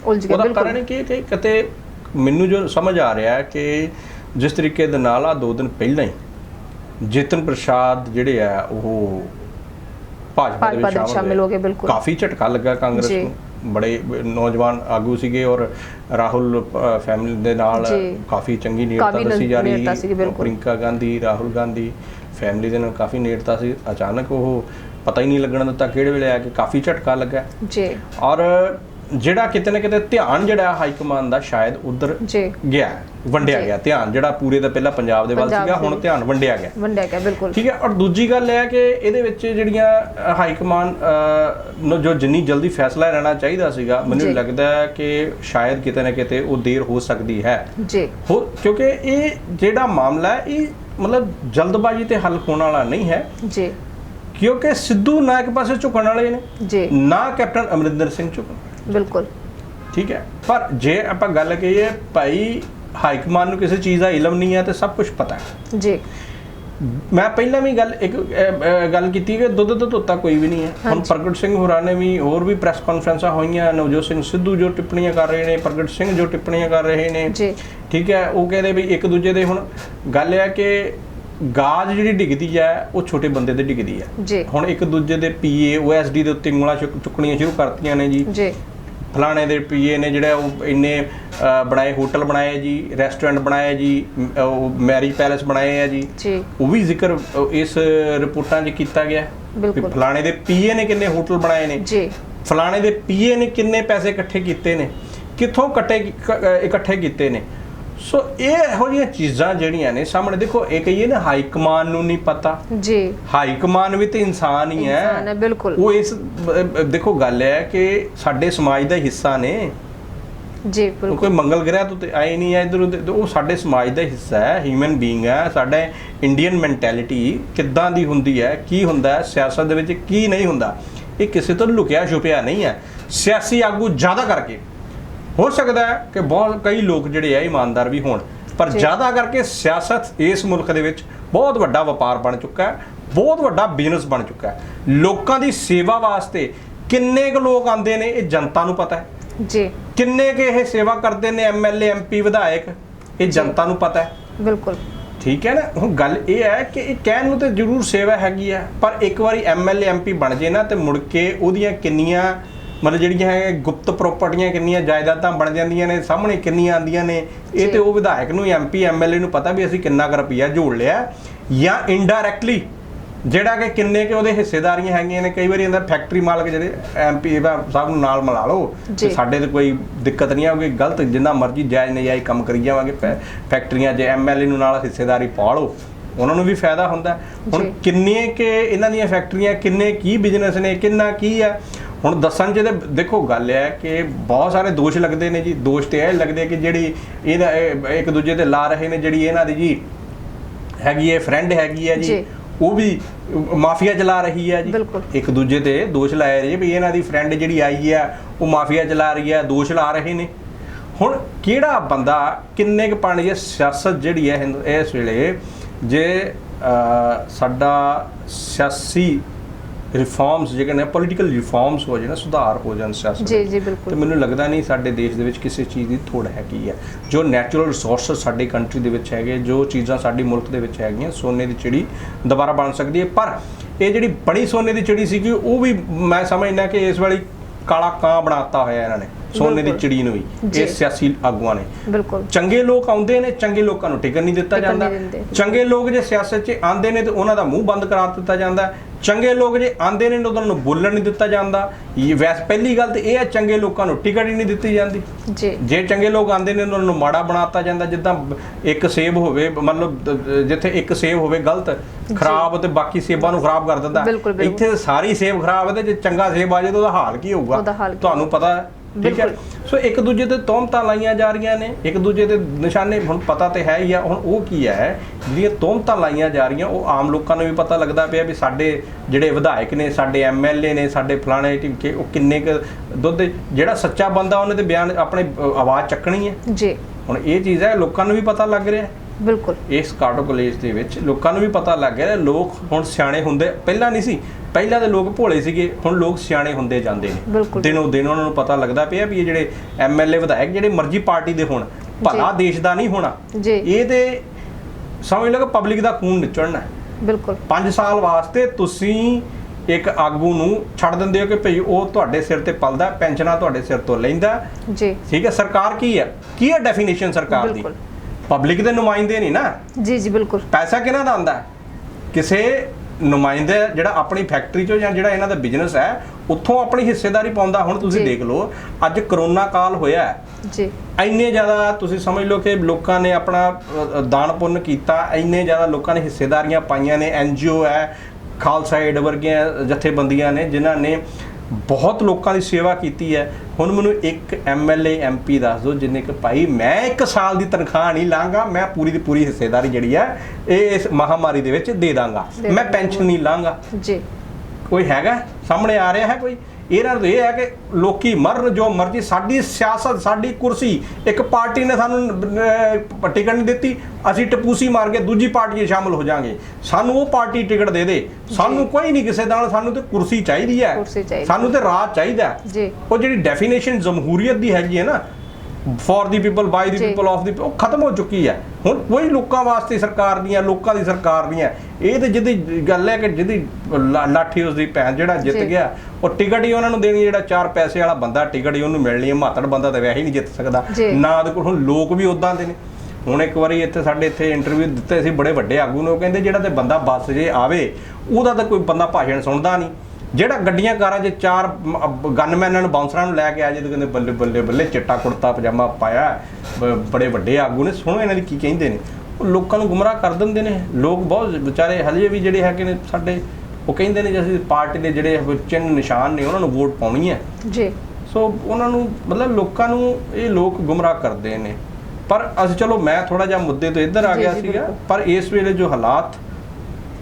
ਉਲਝ ਗਿਆ ਉਹਦਾ ਕਾਰਨ ਬਿਲਕੁਲ ਕੀ ਹੈ ਕਿ ਕਿਤੇ ਮੈਨੂੰ ਜੋ ਸਮਝ ਆ ਰਿਹਾ ਹੈ ਕਿ ਜਿਸ ਤਰੀਕੇ ਦੇ ਨਾਲ ਆ ਦੋ ਦਿਨ ਪਹਿਲਾਂ ਹੀ ਜੇਤਨ ਪ੍ਰਸ਼ਾਦ ਜਿਹੜੇ ਆ ਉਹ ਭਾਜਪਾ ਦੇ ਵਿੱਚ ਸ਼ਾਮਿਲ ਹੋ ਗਏ ਬਿਲਕੁਲ। ਕਾਫੀ ਝਟਕਾ ਲੱਗਾ ਕਾਂਗਰਸ। ਨੂੰ। ਬੜੇ ਨੌਜਵਾਨ ਆਗੂ ਸੀਗੇ ਔਰ ਰਾਹੁਲ ਫੈਮਿਲੀ ਦੇ ਨਾਲ। ਕਾਫੀ ਚੰਗੀ ਨੇੜਤਾ ਦੱਸੀ ਜਾ ਰਹੀ ਬਿਲਕੁਲ। ਪ੍ਰਿੰਕਾ ਗਾਂਧੀ ਰਾਹੁਲ ਗਾਂਧੀ ਫੈਮਿਲੀ ਦੇ ਨਾਲ ਕਾਫੀ ਨੇੜਤਾ ਸੀ ਅਚਾਨਕ ਉਹ ਪਤਾ ਹੀ ਨਹੀਂ ਲੱਗਣ ਦਿੱਤਾ ਕਿਹੜੇ ਵੇਲੇ ਆ ਕੇ ਕਾਫੀ ਝਟਕਾ ਲੱਗਾ ਜੀ ਔਰ ਜਿਹੜਾ ਕਿਤੇ ਨਾ ਕਿਤੇ ਧਿਆਨ ਜਿਹੜਾ ਹਾਈ ਕਮਾਂਡ ਦਾ ਸ਼ਾਇਦ ਉਧਰ ਗਿਆ ਵੰਡਿਆ। ਗਿਆ ਧਿਆਨ ਜਿਹੜਾ ਪੂਰੇ ਦਾ ਪਹਿਲਾਂ ਪੰਜਾਬ ਦੇ ਵੱਲ ਸੀਗਾ ਹੁਣ। ਧਿਆਨ ਵੰਡਿਆ ਗਿਆ। ਵੰਡਿਆ ਗਿਆ ਬਿਲਕੁਲ। ਠੀਕ ਹੈ ਔਰ ਦੂਜੀ ਗੱਲ ਇਹ ਹੈ ਕਿ ਇਹਦੇ ਵਿੱਚ ਜਿਹੜੀਆਂ ਹਾਈ ਕਮਾਂਡ ਨੂੰ ਜੋ ਜਿੰਨੀ ਜਲਦੀ ਫੈਸਲਾ ਲੈਣਾ ਚਾਹੀਦਾ ਸੀਗਾ ਮੈਨੂੰ। ਲੱਗਦਾ ਹੈ ਕਿ ਸ਼ਾਇਦ ਕਿਤੇ ਨਾ ਕਿਤੇ ਉਹ ਦੇਰ ਹੋ ਸਕਦੀ ਹੈ। ਜੀ। ਹੋ ਕਿਉਂਕਿ ਇਹ ਜਿਹੜਾ ਮਾਮਲਾ ਹੈ ਇਹ ਮਤਲਬ ਜਲਦਬਾਜ਼ੀ ਤੇ ਹੱਲ ਹੋਣ ਵਾਲਾ ਨਹੀਂ ਹੈ। ਜੀ। ਕਿਉਂਕਿ ਸਿੱਧੂ ਨਾ ਇੱਕ ਪਾਸੇ ਝੁਕਣ ਵਾਲੇ ਨੇ ਜੀ। ਨਾ ਕੈਪਟਨ ਅਮਰਿੰਦਰ ਸਿੰਘ ਝੁਕਣ। ਬਿਲਕੁਲ। ਠੀਕ ਹੈ। ਪਰ ਜੇ ਆਪਾਂ ਗੱਲ ਕਰੀਏ ਭਾਈ ਹਾਈ ਕਮਾਂਡ ਨੂੰ ਕਿਸੇ ਚੀਜ਼ ਦਾ ਇਲਮ ਨਹੀਂ ਹੈ ਤੇ ਸਭ ਕੁਝ ਪਤਾ ਹੈ। ਜੀ। ਮੈਂ ਪਹਿਲਾਂ ਵੀ ਗੱਲ ਇੱਕ ਗੱਲ ਕੀਤੀ ਕਿ ਦੁੱਧ ਤੋਂ ਧੋਤਾ ਕੋਈ ਵੀ ਨਹੀਂ ਹੈ। ਹੁਣ। ਪ੍ਰਗਟ ਸਿੰਘ ਹੋਰਾਂ ਨੇ ਵੀ ਹੋਰ ਵੀ ਪ੍ਰੈਸ ਕਾਨਫਰੰਸਾਂ ਹੋਈਆਂ ਨਵਜੋਤ ਸਿੰਘ ਸਿੱਧੂ ਜੋ ਟਿੱਪਣੀਆਂ ਕਰ ਰਹੇ ਨੇ ਪ੍ਰਗਟ ਸਿੰਘ ਜੋ ਟਿੱਪਣੀਆਂ ਕਰ ਰਹੇ ਨੇ। ਜੀ। ਠੀਕ ਹੈ ਉਹ ਕਹਿੰਦੇ ਵੀ ਇੱਕ ਦੂਜੇ ਦੇ ਹੁਣ ਗੱਲ ਇਹ ਹੈ ਕਿ ਗਾਜ ਜਿਹੜੀ ਡਿੱਗਦੀ ਹੈ ਉਹ ਛੋਟੇ ਬੰਦੇ ਤੇ ਡਿੱਗਦੀ ਹੈ। ਹੁਣ ਇੱਕ ਦੂਜੇ ਦੇ ਪੀਏ ਓਐਸਡੀ ਦੇ ਉੱਤੇ ਉਂਗਲਾਂ ਚੁੱਕ- ਚੁੱਕਣੀਆਂ ਸ਼ੁਰੂ ਕਰਤੀਆਂ ਨੇ ਜੀ। ਜੀ। ਫਲਾਣੇ ਦੇ ਪੀਏ ਨੇ ਜਿਹੜਾ ਉਹ ਇੰਨੇ ਬਣਾਏ ਹੋਟਲ ਬਣਾਏ ਜੀ ਰੈਸਟੋਰੈਂਟ ਬਣਾਏ ਜੀ ਮੈਰਿਜ ਪੈਲੇਸ ਬਣਾਏ ਆ ਜੀ। ਉਹ ਵੀ ਜ਼ਿਕਰ ਇਸ ਰਿਪੋਰਟਾਂ 'ਚ ਕੀਤਾ ਗਿਆ। ਬਿਲਕੁਲ। ਫਲਾਣੇ ਦੇ ਪੀਏ ਨੇ ਕਿੰਨੇ ਹੋਟਲ ਬਣਾਏ ਨੇ? ਜੀ। ਫਲਾਣੇ ਦੇ ਪੀਏ ਨੇ ਕਿੰਨੇ ਪੈਸੇ ਇਕੱਠੇ ਕੀਤੇ ਨੇ? ਕਿੱਥੋਂ ਇਕੱਠੇ ਕੀ- ਕ- ਅਹ, ਇਕੱਠੇ ਕੀਤੇ ਨੇ? ਸੋ ਇਹ ਇਹੋ ਜਿਹੀਆਂ ਚੀਜ਼ਾਂ ਜਿਹੜੀਆਂ ਨੇ ਸਾਹਮਣੇ ਦੇਖੋ ਇਹ ਕਹੀਏ ਨਾ ਹਾਈ ਕਮਾਨ ਨੂੰ ਨਹੀਂ ਪਤਾ। ਜੀ। ਹਾਈ ਕਮਾਨ ਵੀ ਤੇ ਇਨਸਾਨ ਹੀ ਹੈ। ਇਨਸਾਨ ਹੈ ਬਿਲਕੁਲ। ਉਹ ਇਸ ਦੇਖੋ ਗੱਲ ਹੈ ਕਿ ਸਾਡੇ ਸਮਾਜ ਦਾ ਹਿੱਸਾ ਨੇ। ਜੀ ਬਿਲਕੁਲ। ਕੋਈ ਮੰਗਲ ਗ੍ਰਹਿ ਤੋਂ ਤੇ ਆਏ ਨਹੀਂ ਹੈ ਇਧਰ ਉਹ ਸਾਡੇ ਸਮਾਜ ਦਾ ਹਿੱਸਾ ਹੈ ਹਿਊਮਨ ਬੀਇੰਗ ਹੈ ਸਾਡਾ ਇੰਡੀਅਨ ਮੈਂਟੈਲਿਟੀ ਕਿੱਦਾਂ ਦੀ ਹੁੰਦੀ ਹੈ ਕੀ ਹੁੰਦਾ ਹੈ ਸਿਆਸਤ ਦੇ ਵਿੱਚ ਕੀ ਨਹੀਂ ਹੁੰਦਾ ਇਹ ਕਿਸੇ ਤੋਂ ਲੁਕਿਆ ਛੁਪਿਆ ਨਹੀਂ ਹੈ। ਸਿਆਸੀ ਆਗੂ ਜ਼ਿਆਦਾ ਕਰਕੇ। ਹੋ ਸਕਦਾ ਹੈ ਕਿ ਬਹੁਤ ਕਈ ਲੋਕ ਜਿਹੜੇ ਆ ਇਮਾਨਦਾਰ ਵੀ ਹੋਣ ਪਰ। ਜ਼ਿਆਦਾ ਕਰਕੇ ਸਿਆਸਤ ਇਸ ਮੁਲਕ ਦੇ ਵਿੱਚ ਬਹੁਤ ਵੱਡਾ ਵਪਾਰ ਬਣ ਚੁੱਕਾ ਹੈ ਬਹੁਤ ਵੱਡਾ ਬਿਜ਼ਨਸ ਬਣ ਚੁੱਕਾ ਹੈ। ਲੋਕਾਂ ਦੀ ਸੇਵਾ ਵਾਸਤੇ ਕਿੰਨੇ ਕੁ ਲੋਕ ਆਉਂਦੇ ਨੇ ਇਹ ਜਨਤਾ ਨੂੰ ਪਤਾ ਹੈ। ਜੀ। ਕਿੰਨੇ ਕੇ ਇਹ ਸੇਵਾ ਕਰਦੇ ਨੇ ਐਮਐਲਏ ਐਮਪੀ ਵਿਧਾਇਕ ਇਹ ਜਨਤਾ ਨੂੰ ਪਤਾ ਹੈ। ਬਿਲਕੁਲ। ਠੀਕ ਹੈ ਨਾ? ਹੁਣ ਗੱਲ ਇਹ ਹੈ ਕਿ ਇਹ ਕਹਿਣ ਨੂੰ ਤੇ ਜ਼ਰੂਰ ਸੇਵਾ ਹੈਗੀ ਆ ਪਰ ਇੱਕ ਵਾਰੀ ਐਮਐਲਏ ਐਮਪੀ ਬਣ ਜੇ ਨਾ ਤੇ ਮੁੜ ਕੇ ਉਹਦੀਆਂ ਕਿੰਨੀਆਂ ਮਤਲਬ ਜਿਹੜੀਆਂ ਹੈ ਗੁਪਤ ਪ੍ਰਾਪਰਟੀਆਂ ਕਿੰਨੀਆਂ ਜਾਇਦਾਦਾਂ ਬਣ ਜਾਂਦੀਆਂ ਨੇ ਸਾਹਮਣੇ ਕਿੰਨੀਆਂ ਆਉਂਦੀਆਂ ਨੇ ਇਹ ਜੀ। ਤੇ ਉਹ ਵਿਧਾਇਕ ਨੂੰ ਐਮਪੀ ਐਮਐਲਏ ਨੂੰ ਪਤਾ ਵੀ ਅਸੀਂ ਕਿੰਨਾ ਕੁ ਰੁਪਈਆ ਜੋੜ ਲਿਆ ਜਾਂ ਇਨਡਾਇਰੈਕਟਲੀ ਜਿਹੜਾ ਕਿ ਕਿੰਨੇ ਕਿ ਉਹਦੇ ਹਿੱਸੇਦਾਰੀਆਂ ਹੈਗੀਆਂ ਨੇ ਕਈ ਵਾਰੀ ਇਹਦਾ ਫੈਕਟਰੀ ਮਾਲਕ ਜਿਹੜੇ ਐਮਪੀ ਸਾਹਿਬ ਨੂੰ ਨਾਲ ਮਿਲਾ ਲਓ ਜੀ। ਤੇ ਸਾਡੇ ਤੇ ਕੋਈ ਦਿੱਕਤ ਨਹੀਂ ਆਊਗੀ ਗਲਤ ਜਿੰਨਾ ਮਰਜ਼ੀ ਜਾਇਜ਼ ਨਜਾਇਜ਼ ਕੰਮ ਕਰੀ ਜਾਵਾਂਗੇ ਫੈਕਟਰੀਆਂ 'ਚ ਐਮਐਲਏ ਨੂੰ ਨਾਲ ਹਿੱਸੇਦਾਰੀ ਪਾ ਲਓ ਉਹਨਾਂ ਨੂੰ ਵੀ ਫਾਇਦਾ ਹੁੰਦਾ। ਹੁਣ ਜੀ। ਕਿੰਨੇ ਕਿ ਇਹਨਾਂ ਦੀਆਂ ਫੈਕਟਰੀਆਂ ਕਿੰਨੇ ਕੀ ਬਿਜ਼ਨਸ ਨੇ ਕਿੰਨਾ ਕੀ ਹੈ ਹੁਣ ਦੱਸਣ ਚ ਤੇ ਦੇਖੋ ਗੱਲ ਇਹ ਹੈ ਕਿ ਬਹੁਤ ਸਾਰੇ ਦੋਸ਼ ਲੱਗਦੇ ਨੇ ਜੀ ਦੋਸ਼ ਤੇ ਇਹ ਲੱਗਦੇ ਕਿ ਜਿਹੜੀ ਇਹਦਾ ਇਹ ਇੱਕ ਦੂਜੇ ਤੇ ਲਾ ਰਹੇ ਨੇ ਜਿਹੜੀ ਇਹਨਾਂ ਦੀ ਜੀ ਹੈਗੀ ਹੈ ਫਰੈਂਡ ਹੈਗੀ ਹੈ ਜੀ ਜੀ। ਉਹ ਵੀ ਮਾਫੀਆ ਚਲਾ ਰਹੀ ਹੈ ਜੀ। ਇੱਕ ਦੂਜੇ ਤੇ ਦੋਸ਼ ਲਾਏ ਰਹੇ ਵੀ ਇਹਨਾਂ ਦੀ ਫਰੈਂਡ ਜਿਹੜੀ ਆਈ ਹੈ ਉਹ ਮਾਫੀਆ ਚਲਾ ਰਹੀ ਹੈ ਦੋਸ਼ ਲਾ ਰਹੇ ਨੇ ਹੁਣ ਕਿਹੜਾ ਬੰਦਾ ਕਿੰਨੇ ਕੁ ਪਾਣੀ ਹੈ ਸਿਆਸਤ ਜਿਹੜੀ ਹੈ ਇਸ ਵੇਲੇ ਜੇ ਸਾਡਾ ਸਿਆਸੀ ਰਿਫਾਰਮਸ ਜਿਹੜੇ ਨੇ ਪੋਲੀਟੀਕਲ ਰਿਫਾਰਮਸ ਹੋ ਜਾਣ ਸੁਧਾਰ ਹੋ ਜਾਣ ਸਿਆਸਤ ਜੀ। ਜੀ ਤੇ ਬਿਲਕੁਲ ਮੈਨੂੰ ਲੱਗਦਾ ਨਹੀਂ ਸਾਡੇ ਦੇਸ਼ ਦੇ ਵਿੱਚ ਕਿਸੇ ਚੀਜ਼ ਦੀ ਥੋੜ ਹੈਗੀ ਹੈ ਜੋ ਨੈਚੁਰਲ ਰਿਸੋਰਸਸ ਸਾਡੀ ਕੰਟਰੀ ਦੇ ਵਿੱਚ ਹੈਗੇ ਜੋ ਚੀਜ਼ਾਂ ਸਾਡੀ ਮੁਲਕ ਦੇ ਵਿੱਚ ਹੈਗੀਆਂ ਸੋਨੇ ਦੀ ਚਿੜੀ ਦੁਬਾਰਾ ਬਣ ਸਕਦੀ ਹੈ ਪਰ ਇਹ ਜਿਹੜੀ ਬੜੀ ਸੋਨੇ ਦੀ ਚਿੜੀ ਸੀਗੀ ਉਹ ਵੀ ਮੈਂ ਸਮਝਦਾ ਕਿ ਇਸ ਵਾਲੀ ਕਾਲਾ ਕਾਂ ਬਣਾਤਾ ਹੋਇਆ ਇਹਨਾਂ ਨੇ ਸੋਨੇ ਦੀ। ਚਿੜੀ ਨੂੰ ਵੀ। ਇਹ ਸਿਆਸੀ ਆਗੂਆਂ ਨੇ ਬਿਲਕੁਲ ਚੰਗੇ ਲੋਕ ਆਉਂਦੇ ਨੇ ਚੰਗੇ ਲੋਕਾਂ ਨੂੰ ਟਿਕਣ ਨਹੀਂ ਦਿੱਤਾ ਜਾਂਦਾ। ਚੰਗੇ ਲੋਕ ਜੇ ਸਿਆਸਤ 'ਚ ਆਉਂਦੇ ਨੇ ਤੇ ਉਹਨਾਂ ਦਾ ਮੂੰਹ ਬੰਦ ਕਰਾ ਦਿੱਤਾ ਜਾਂਦਾ ਹੈ। ਚੰਗੇ ਲੋਕ ਜੇ ਆਉਂਦੇ ਨੇ ਉਹਨਾਂ ਨੂੰ ਬੋਲਣ ਨਹੀਂ ਦਿੱਤਾ ਜਾਂਦਾ। ਇਹ ਵੈਸ ਪਹਿਲੀ ਗੱਲ ਤੇ ਇਹ ਹੈ ਚੰਗੇ ਲੋਕਾਂ ਨੂੰ ਟਿਕਟ ਹੀ ਨਹੀਂ ਦਿੱਤੀ ਜਾਂਦੀ। ਜੀ। ਜੇ ਚੰਗੇ ਲੋਕ ਆਉਂਦੇ ਨੇ ਉਹਨਾਂ ਨੂੰ ਮਾੜਾ ਬਣਾਤਾ ਜਾਂਦਾ ਜਿੱਦਾਂ ਇੱਕ ਸੇਬ ਹੋਵੇ ਮਤਲਬ ਜਿੱਥੇ ਇੱਕ ਸੇਬ ਹੋਵੇ ਗਲਤ ਖਰਾਬ ਤੇ ਬਾਕੀ ਸੇਬਾਂ ਨੂੰ ਖਰਾਬ ਕਰ ਦਿੰਦਾ। ਇੱਥੇ ਸਾਰੀ ਸੇਬ ਖਰਾਬ ਹੈ ਤੇ ਜੇ ਚੰਗਾ ਸੇਬ ਆ ਜਾਏ ਤਾਂ ਉਹਦਾ ਹਾਲ ਕੀ ਹੋਊਗਾ? ਤੁਹਾਨੂੰ ਪਤਾ ਹੈ ਠੀਕ ਹੈ। ਸੋ ਇੱਕ ਦੂਜੇ ਤੇ ਤੋਹਮਤਾਂ ਲਾਈਆਂ ਜਾ ਰਹੀਆਂ ਨੇ ਇੱਕ ਦੂਜੇ ਦੇ ਨਿਸ਼ਾਨੇ ਹੁਣ ਪਤਾ ਤੇ ਹੈ ਹੀ ਆ ਹੁਣ ਉਹ ਕੀ ਹੈ? ਜਿਹੜੀਆਂ ਤੋਹਮਤਾਂ ਲਾਈਆਂ ਜਾ ਰਹੀਆਂ ਉਹ ਆਮ ਲੋਕਾਂ ਨੂੰ ਵੀ ਪਤਾ ਲੱਗਦਾ ਪਿਆ ਵੀ ਸਾਡੇ ਜਿਹੜੇ ਵਿਧਾਇਕ ਨੇ ਸਾਡੇ ਐਮਐਲਏ ਨੇ ਸਾਡੇ ਫਲਾਣੇ ਟਿਮਕੇ ਉਹ ਕਿੰਨੇ ਕੁ ਦੁੱਧ ਜਿਹੜਾ ਸੱਚਾ ਬੰਦਾ ਉਹਨੇ ਤੇ ਬਿਆਨ ਆਪਣੇ ਆਵਾਜ਼ ਚੱਕਣੀ ਹੈ। ਜੀ। ਹੁਣ ਇਹ ਚੀਜ਼ ਹੈ ਲੋਕਾਂ ਨੂੰ ਵੀ ਪਤਾ ਲੱਗ ਰਿਹਾ ਹੈ। ਬਿਲਕੁਲ। ਇਸ ਕਾਟੋ ਕਾਲਜ ਦੇ ਵਿੱਚ ਲੋਕਾਂ ਨੂੰ ਵੀ ਪਤਾ ਲੱਗ ਗਿਆ ਲੋਕ ਹੁਣ ਸਿਆਣੇ ਹੁੰਦੇ ਪਹਿਲਾਂ ਨਹੀਂ ਸੀ ਪਹਿਲਾਂ ਦੇ ਲੋਕ ਭੋਲੇ ਸੀਗੇ ਹੁਣ ਲੋਕ ਸਿਆਣੇ ਹੁੰਦੇ ਜਾਂਦੇ ਨੇ। ਦਿਨੋਂ ਦਿਨ ਉਹਨਾਂ ਨੂੰ ਪਤਾ ਲੱਗਦਾ ਪਿਆ ਵੀ ਇਹ ਜਿਹੜੇ ਐਮਐਲਏ ਵਿਧਾਇਕ ਜਿਹੜੇ ਮਰਜ਼ੀ ਪਾਰਟੀ ਦੇ ਹੋਣ ਭਲਾ ਦੇਸ਼ ਦਾ ਨਹੀਂ ਹੋਣਾ। ਇਹ ਤੇ ਸਮਝ ਲਓ ਕਿ ਪਬਲਿਕ ਦਾ ਖੂਨ ਨਿਚੜਨਾ ਹੈ। ਬਿਲਕੁਲ। 5 ਸਾਲ ਵਾਸਤੇ ਤੁਸੀਂ ਇੱਕ ਆਗੂ ਨੂੰ ਛੱਡ ਦਿੰਦੇ ਹੋ ਕਿ ਭਈ ਉਹ ਤੁਹਾਡੇ ਸਿਰ ਤੇ ਪਲਦਾ ਪੈਨਸ਼ਨਾਂ ਤੁਹਾਡੇ ਸਿਰ ਤੋਂ ਲੈਂਦਾ। ਜੀ। ਠੀਕ ਹੈ ਸਰਕਾਰ ਕੀ ਹੈ? ਕੀ ਹੈ ਡੈਫੀਨੇਸ਼ਨ ਸਰਕਾਰ ਦੀ? ਬਿਲਕੁਲ। ਪਬਲਿਕ ਦੇ ਨੁਮਾਇੰਦੇ ਨਹੀਂ ਨਾ। ਜੀ ਜੀ ਬਿਲਕੁਲ। ਪੈਸਾ ਕਿਹਨਾਂ ਦਾ ਆਉਂਦਾ? ਹੈ? ਕਿਸੇ ਨੁਮਾਇੰਦੇ ਜਿਹੜਾ ਆਪਣੀ ਫੈਕਟਰੀ ਚੋਂ ਜਾਂ ਜਿਹੜਾ ਇਹਨਾਂ ਦਾ ਬਿਜ਼ਨਸ ਹੈ ਉੱਥੋਂ ਆਪਣੀ ਹਿੱਸੇਦਾਰੀ ਪਾਉਂਦਾ ਹੁਣ ਤੁਸੀਂ। ਦੇਖ ਲਓ ਅੱਜ ਕਰੋਨਾ ਕਾਲ ਹੋਇਆ ਹੈ ਜੀ ਇੰਨੇ ਜ਼ਿਆਦਾ ਤੁਸੀਂ ਸਮਝ ਲਓ ਕਿ ਲੋਕਾਂ ਨੇ ਆਪਣਾ ਦਾਨ ਪੁੰਨ ਕੀਤਾ ਇੰਨੇ ਜ਼ਿਆਦਾ ਲੋਕਾਂ ਨੇ ਹਿੱਸੇਦਾਰੀਆਂ ਪਾਈਆਂ ਨੇ ਐਨਜੀਓ ਹੈ ਖਾਲਸਾ ਏਡ ਵਰਗੀਆਂ ਜਥੇਬੰਦੀਆਂ ਨੇ ਜਿਨ੍ਹਾਂ ਨੇ ਬਹੁਤ ਲੋਕਾਂ ਦੀ ਸੇਵਾ ਕੀਤੀ ਹੈ। ਹੁਣ ਮੈਨੂੰ ਇੱਕ ਐਮਐਲਏ ਐਮਪੀ ਦੱਸ ਦਿਓ ਜਿੰਨੇ ਕਿ ਭਾਈ ਮੈਂ ਇੱਕ ਸਾਲ ਦੀ ਤਨਖਾਹ ਨਹੀਂ ਲਾਂਗਾ ਮੈਂ ਪੂਰੀ ਦੀ ਪੂਰੀ ਹਿੱਸੇਦਾਰੀ ਜਿਹੜੀ ਹੈ ਇਹ ਇਸ ਮਹਾਮਾਰੀ ਦੇ ਵਿੱਚ ਦੇ ਦਾਂਗਾ। ਮੈਂ। ਪੈਨਸ਼ਨ ਨਹੀਂ ਲਾਂਗਾ। ਜੀ। ਕੋਈ ਹੈਗਾ? ਸਾਹਮਣੇ ਆ ਰਿਹਾ ਹੈ ਕੋਈ? ਇਹਨਾਂ ਦਾ ਇਹ ਹੈ ਕਿ ਲੋਕੀ ਮਰਨ ਜੋ ਮਰਜ਼ੀ ਸਾਡੀ ਸਿਆਸਤ ਸਾਡੀ ਕੁਰਸੀ ਇੱਕ ਪਾਰਟੀ ਨੇ ਸਾਨੂੰ ਟਿਕਟ ਨਹੀਂ ਦਿੱਤੀ ਅਸੀਂ ਟਪੂਸੀ ਮਾਰ ਕੇ ਦੂਜੀ ਪਾਰਟੀ 'ਚ ਸ਼ਾਮਲ ਹੋ ਜਾਾਂਗੇ। ਸਾਨੂੰ ਉਹ ਪਾਰਟੀ ਟਿਕਟ ਦੇ ਦੇ। ਸਾਨੂੰ ਕੋਈ ਨਹੀਂ ਕਿਸੇ ਨਾਲ ਸਾਨੂੰ ਤੇ ਕੁਰਸੀ ਚਾਹੀਦੀ ਹੈ। ਸਾਨੂੰ ਤੇ ਰਾਜ ਚਾਹੀਦਾ ਉਹ ਜਿਹੜੀ ਡੈਫੀਨੇਸ਼ਨ ਜਮਹੂਰੀਅਤ ਦੀ ਹੈਗੀ ਹੈ ਨਾ for the people by the. People of the ਉਹ ਖਤਮ ਹੋ ਚੁੱਕੀ ਹੈ ਹੁਣ ਕੋਈ ਲੋਕਾਂ ਵਾਸਤੇ ਸਰਕਾਰ ਦੀਆਂ ਲੋਕਾਂ ਦੀ ਸਰਕਾਰ ਦੀਆਂ ਇਹ ਤੇ ਜਿਹਦੀ ਗੱਲ ਹੈ ਕਿ ਜਿਹਦੀ ਲਾਠੀ ਉਸ ਦੀ ਭੈਣ ਜਿਹੜਾ ਜਿੱਤ। ਗਿਆ ਉਹ ਟਿਕਟ ਹੀ ਉਹਨਾਂ ਨੂੰ ਦੇਣੀ ਜਿਹੜਾ ਚਾਰ ਪੈਸੇ ਵਾਲਾ ਬੰਦਾ ਟਿਕਟ ਹੀ ਉਹਨੂੰ ਮਿਲਣੀ ਹੈ ਮਾਤੜ ਬੰਦਾ ਤਾਂ ਵੈਸੇ ਹੀ ਨਹੀਂ ਜਿੱਤ ਸਕਦਾ। ਨਾ ਉਹਦੇ ਕੋਲ ਹੁਣ ਲੋਕ ਵੀ ਉਦਾਂ ਦੇ ਨੇ ਹੁਣ ਇੱਕ ਵਾਰੀ ਇੱਥੇ ਸਾਡੇ ਇੱਥੇ ਇੰਟਰਵਿਊ ਦਿੱਤੇ ਸੀ ਬੜੇ ਵੱਡੇ ਆਗੂ ਨੇ ਉਹ ਕਹਿੰਦੇ ਜਿਹੜਾ ਤੇ ਬੰਦਾ ਬੱਸ ਜੇ ਆਵੇ ਉਹਦਾ ਤਾਂ ਕੋਈ ਬੰਦਾ ਭਾਸ਼ਣ ਸੁਣਦਾ ਨਹੀਂ ਜਿਹੜਾ ਗੱਡੀਆਂ ਕਾਰਾਂ 'ਚ ਚਾਰ ਗਨਮੈਨਾਂ ਨੂੰ ਬਾਉਂਸਰਾਂ ਨੂੰ ਲੈ ਕੇ ਆ ਜੇ ਤੇ ਕਹਿੰਦੇ ਬੱਲੇ ਬੱਲੇ ਬੱਲੇ ਚਿੱਟਾ ਕੁੜਤਾ ਪਜਾਮਾ ਪਾਇਆ ਬੜੇ ਵੱਡੇ ਆਗੂ ਨੇ। ਸੁਣੋ ਇਹਨਾਂ ਦੀ ਕੀ ਕਹਿੰਦੇ ਨੇ। ਉਹ ਲੋਕਾਂ ਨੂੰ ਗੁੰਮਰਾਹ ਕਰ ਦਿੰਦੇ ਨੇ। ਲੋਕ ਬਹੁਤ ਵਿਚਾਰੇ ਹਜੇ ਵੀ ਜਿਹੜੇ ਹੈਗੇ ਨੇ ਸਾਡੇ ਉਹ ਕਹਿੰਦੇ ਨੇ ਜੇ ਅਸੀਂ ਪਾਰਟੀ ਦੇ ਜਿਹੜੇ ਚਿੰਨ ਨਿਸ਼ਾਨ ਨੇ ਉਹਨਾਂ ਨੂੰ ਵੋਟ ਪਾਉਣੀ ਹੈ। ਜੀ। ਸੋ ਉਹਨਾਂ ਨੂੰ ਮਤਲਬ ਲੋਕਾਂ ਨੂੰ ਇਹ ਲੋਕ ਗੁੰਮਰਾਹ ਕਰਦੇ ਨੇ। ਪਰ ਅਸੀਂ ਚਲੋ ਮੈਂ ਥੋੜਾ ਜਿਹਾ ਮੁੱਦੇ ਤੋਂ ਇੱਧਰ ਆ ਗਿਆ ਸੀਗਾ। ਪਰ ਇਸ ਵੇਲੇ ਜੋ ਹਾਲਾਤ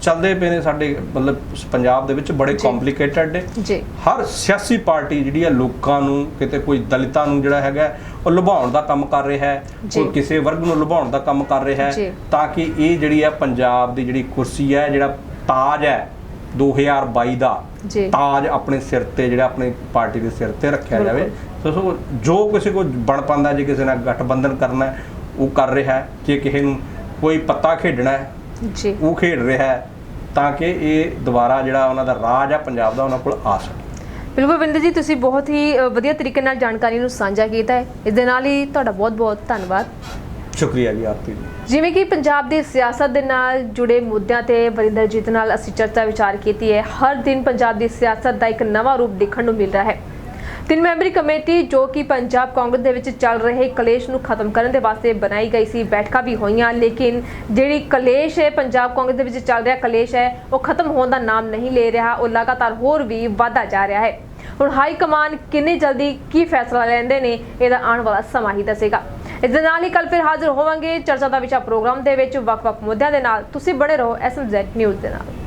ਚੱਲਦੇ ਪਏ ਨੇ ਸਾਡੇ ਮਤਲਬ ਪੰਜਾਬ ਦੇ ਵਿੱਚ ਬੜੇ। ਕੰਪਲਿਕੇਟਡ ਨੇ। ਜੀ। ਹਰ ਸਿਆਸੀ ਪਾਰਟੀ ਜਿਹੜੀ ਹੈ ਲੋਕਾਂ ਨੂੰ ਕਿਤੇ ਕੋਈ ਦਲਿਤਾਂ ਨੂੰ ਜਿਹੜਾ ਹੈਗਾ ਉਹ ਲੁਭਾਉਣ ਦਾ ਕੰਮ ਕਰ ਰਿਹਾ ਹੈ। ਕੋਈ ਕਿਸੇ ਵਰਗ ਨੂੰ ਲੁਭਾਉਣ ਦਾ ਕੰਮ ਕਰ ਰਿਹਾ। ਹੈ। ਤਾਂ ਕਿ ਇਹ ਜਿਹੜੀ ਹੈ ਪੰਜਾਬ ਦੀ ਜਿਹੜੀ ਕੁਰਸੀ ਹੈ ਜਿਹੜਾ ਤਾਜ ਹੈ 2022 ਦਾ ਜੀ। ਤਾਜ ਆਪਣੇ ਸਿਰ ਤੇ ਜਿਹੜਾ ਆਪਣੀ ਪਾਰਟੀ ਦੇ ਸਿਰ ਤੇ ਰੱਖਿਆ ਜਾਵੇ। ਸੋ ਜੋ ਕਿਸੇ ਕੋ ਬਣ ਪਾਉਂਦਾ ਜੇ ਕਿਸੇ ਨਾਲ ਗਠਬੰਧਨ ਕਰਨਾ ਉਹ ਕਰ ਰਿਹਾ ਹੈ। ਜੇ ਕਿਸੇ ਨੂੰ ਕੋਈ ਪੱਤਾ ਖੇਡਣਾ ਹੈ ਜੀ। ਉਹ ਖੇਡ ਰਿਹਾ ਹੈ। ਤਾਂ ਕਿ ਇਹ ਦੁਬਾਰਾ ਜਿਹੜਾ ਉਹਨਾਂ ਦਾ ਰਾਜ ਆ ਪੰਜਾਬ ਦਾ ਉਹਨਾਂ ਕੋਲ ਆ ਸਕੇ। ਬਿਲਕੁਲ ਬਿੰਦਰ ਜੀ ਤੁਸੀਂ ਬਹੁਤ ਹੀ ਵਧੀਆ ਤਰੀਕੇ ਨਾਲ ਜਾਣਕਾਰੀ ਨੂੰ ਸਾਂਝਾ ਕੀਤਾ ਹੈ। ਇਸ ਦੇ ਨਾਲ ਹੀ ਤੁਹਾਡਾ ਬਹੁਤ-ਬਹੁਤ ਧੰਨਵਾਦ। ਸ਼ੁਕਰੀਆ ਜੀ ਆਰਤੀ ਜੀ ਜਿਵੇਂ ਕਿ ਪੰਜਾਬ ਦੀ ਸਿਆਸਤ ਦੇ ਨਾਲ ਜੁੜੇ ਮੁੱਦਿਆਂ ਤੇ ਵਰਿੰਦਰਜੀਤ ਨਾਲ ਅਸੀਂ ਚਰਚਾ ਵਿਚਾਰ ਕੀਤੀ ਹੈ। ਹਰ ਦਿਨ ਪੰਜਾਬ ਦੀ ਸਿਆਸਤ ਦਾ ਇੱਕ ਨਵਾਂ ਰੂਪ ਦੇਖਣ ਨੂੰ ਮਿਲ ਰਿਹਾ ਹੈ। ਤਿੰਨ ਮੈਂਬਰੀ ਕਮੇਟੀ ਜੋ ਕਿ ਪੰਜਾਬ ਕਾਂਗਰਸ ਦੇ ਵਿੱਚ ਚੱਲ ਰਹੇ ਕਲੇਸ਼ ਨੂੰ ਖਤਮ ਕਰਨ ਦੇ ਵਾਸਤੇ ਬਣਾਈ ਗਈ ਸੀ, ਬੈਠਕਾਂ ਵੀ ਹੋਈਆਂ, ਲੇਕਿਨ ਜਿਹੜੀ ਕਲੇਸ਼ ਹੈ, ਪੰਜਾਬ ਕਾਂਗਰਸ ਦੇ ਵਿੱਚ ਚੱਲ ਰਿਹਾ ਕਲੇਸ਼ ਹੈ, ਉਹ ਖਤਮ ਹੋਣ ਦਾ ਨਾਮ ਨਹੀਂ ਲੈ ਰਿਹਾ, ਉਹ ਲਗਾਤਾਰ ਹੋਰ ਵੀ ਵਧਦਾ ਜਾ ਰਿਹਾ ਹੈ। ਹੁਣ ਹਾਈ ਕਮਾਨ ਕਿੰਨੀ ਜਲਦੀ ਕੀ ਫੈਸਲਾ ਲੈਂਦੇ ਨੇ, ਇਹਦਾ ਆਉਣ ਵਾਲਾ ਸਮਾਂ ਹੀ ਦੱਸੇਗਾ। ਇਸ ਦੇ ਨਾਲ ਹੀ ਕੱਲ ਫਿਰ ਹਾਜ਼ਰ ਹੋਵਾਂਗੇ, ਚਰਚਾ ਦਾ ਵਿਸ਼ਾ ਪ੍ਰੋਗਰਾਮ ਦੇ ਵਿੱਚ ਵੱਖ-ਵੱਖ ਮੁੱਦਿਆਂ ਦੇ ਨਾਲ। ਤੁਸੀਂ ਬਣੇ ਰਹੋ ਐਸਐਮਜ਼ੈਡ ਨਿਊਜ਼ ਦੇ ਨਾਲ।